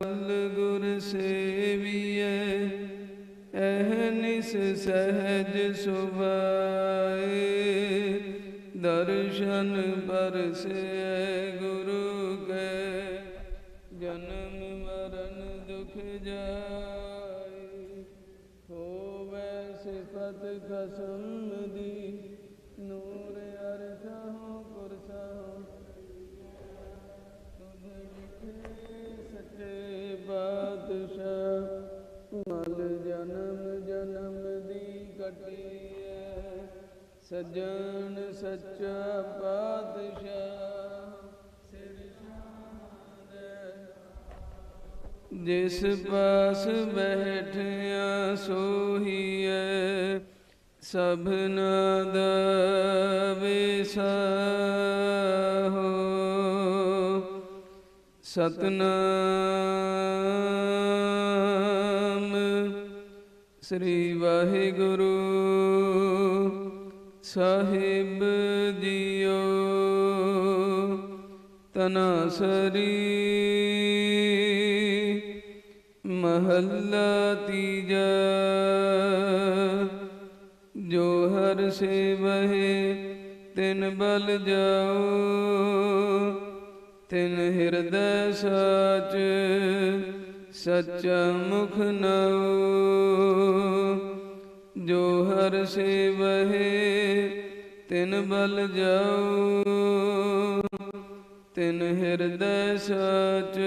ਅਲ ਗੁਰ ਸੇਵੀਐ ਅਹਨਿਸ ਸਹਿਜ ਸੁਭਾਏ। ਦਰਸ਼ਨ ਪਰਸੈ ਗੁਰੂ ਕੈ, ਜਨਮ ਮਰਨ ਦੁਖ ਜਾਏ। ਹੋਵੇ ਸਿਫਤ ਖਸਮ ਦੀ, ਨੂਰ ਅਰਸ਼ਹੁ ਕੁਰਸਹੁ ਤੁਧ ਦੀ ਸਜਣ ਸੱਚਾ ਪਾਤਸ਼ਾਹ। ਸਿਰ ਜਿਸ ਪਾਸ ਬੈਠਿਆ ਸੋਹੀਐ ਸਭਨਾ ਦਾ ਵਿਸਾਹੋ ਸਤਨਾਮ ਸ੍ਰੀ ਵਾਹਿਗੁਰੂ, ਸਾਹਿਬ ਜੀਓ ਤਨਾਸਰੀ ਮਹੱਲਾ ਤੀਜਾ, ਜੋ ਹਰ ਸੇਵਹਿ ਤਿਨ ਬਲ ਜਾਓ ਤਿਨ ਹਿਰਦੈ ਸਾਚ ਸੱਚਾ ਮੁਖ ਨਾਉ ਜੋ ਹਰ ਸੇਵਹਿ, ਤਿਨ ਬਲ ਜਾਓ ਤਿਨ ਹਿਰਦੈ ਸਾਚ,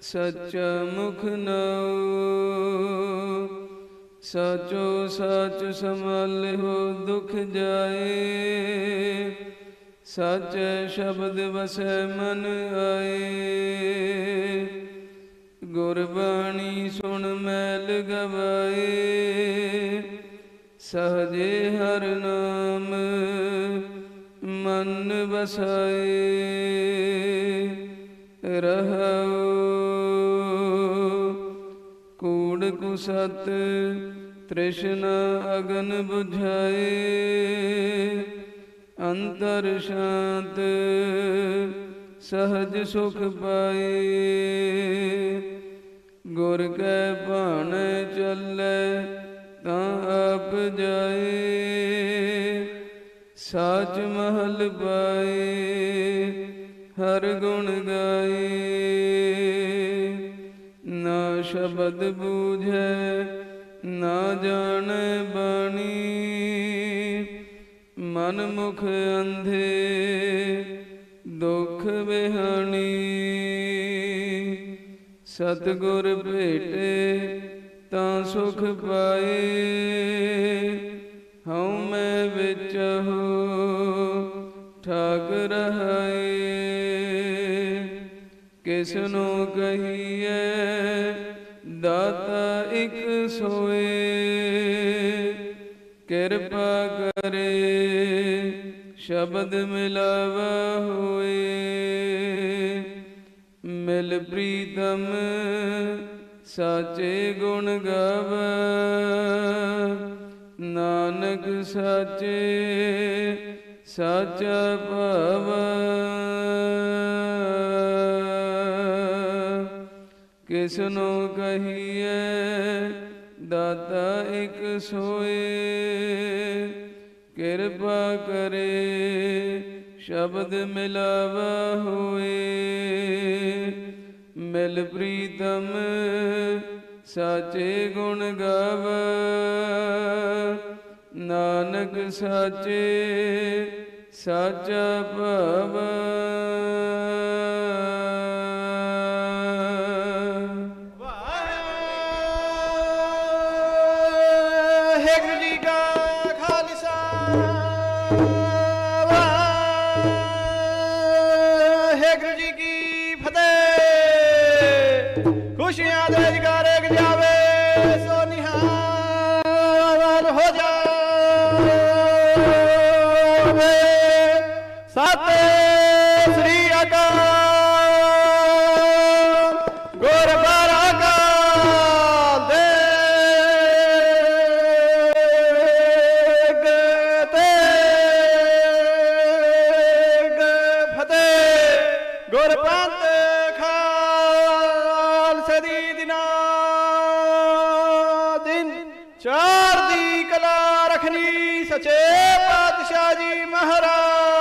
ਸੱਚਾ ਮੁਖ ਨਾਉ ਸਾਚੋ ਸਾਚ ਸੰਭਾਲਿਓ ਦੁਖ ਜਾਏ। ਸੱਚੇ ਸ਼ਬਦ ਵਸੈ ਮਨ ਆਏ। ਗੁਰਬਾਣੀ ਸੁਣ ਮੈਲ ਗਵਾਏ, ਸਹਜੇ ਹਰ ਨਾਮ ਮਨ ਵਸਾਏ। ਰਹਾਉ ਕੂੜ ਕੁਸਤ ਤ੍ਰਿਸ਼ਨਾ ਅਗਨ 부ਝਾਏ ਅੰਤਰ ਸ਼ਾਂਤ ਸਹਜ ਸੁਖ ਪਾਏ। ਗੁਰ ਕੈ ਭਾਣ ਚੱਲੇ, ਤਾਂ ਆਪ ਜਾਏ। ਸਾਚ ਮਹਲ ਪਾਏ, ਹਰ ਗੁਣ ਗਾਏ। ਨਾ ਸ਼ਬਦ ਬੂਝੈ, ਨਾ ਜਾਣੈ ਬਾਣੀ। ਮਨ ਮੁਖ ਅੰਧੇ, ਦੁਖ ਬਿਹਾਣੀ ਸਤਿਗੁਰ ਭੇਟੇ ਤਾਂ ਸੁਖ ਪਾਏ। ਹਉ ਮੈਂ ਵਿੱਚ ਹੋ, ਠਾਕ ਰਹਾਏ। ਕਿਸ ਨੂੰ ਕਹੀਏ ਦਾਤਾ ਇੱਕ ਸੋਏ। ਕਿਰਪਾ ਕਰੇ, ਸ਼ਬਦ ਮਿਲਾਵਾ ਹੋਏ। ਮਿਲ ਪ੍ਰੀਤਮ ਸਾਚੇ ਗੁਣ ਗਾਵਾ। ਨਾਨਕ ਸਾਚੇ ਸਾਚਾ ਭਾਵਾ। ਕਿਸ ਕਹੀਏ ਦਾਤਾ ਇੱਕ ਸੋਏ। ਕਿਰਪਾ ਕਰੇ, ਸ਼ਬਦ ਮਿਲਾਵਾ ਹੋਏ। ਮਿਲ ਪ੍ਰੀਤਮ ਸਾਚੇ ਗੁਣ ਗਾਵਾ। ਨਾਨਕ ਸਾਚੇ ਸਾਚਾ ਭਾਵਾ। ਵਾਹਿਗੁਰੂ ਜੀ ਕਾ ਖਾਲਸਾ। ਚਾਰ ਦੀ ਕਲਾ ਰਖਨੀ ਸਚੇ ਪਾਤਸ਼ਾਹ ਜੀ ਮਹਾਰਾਜ।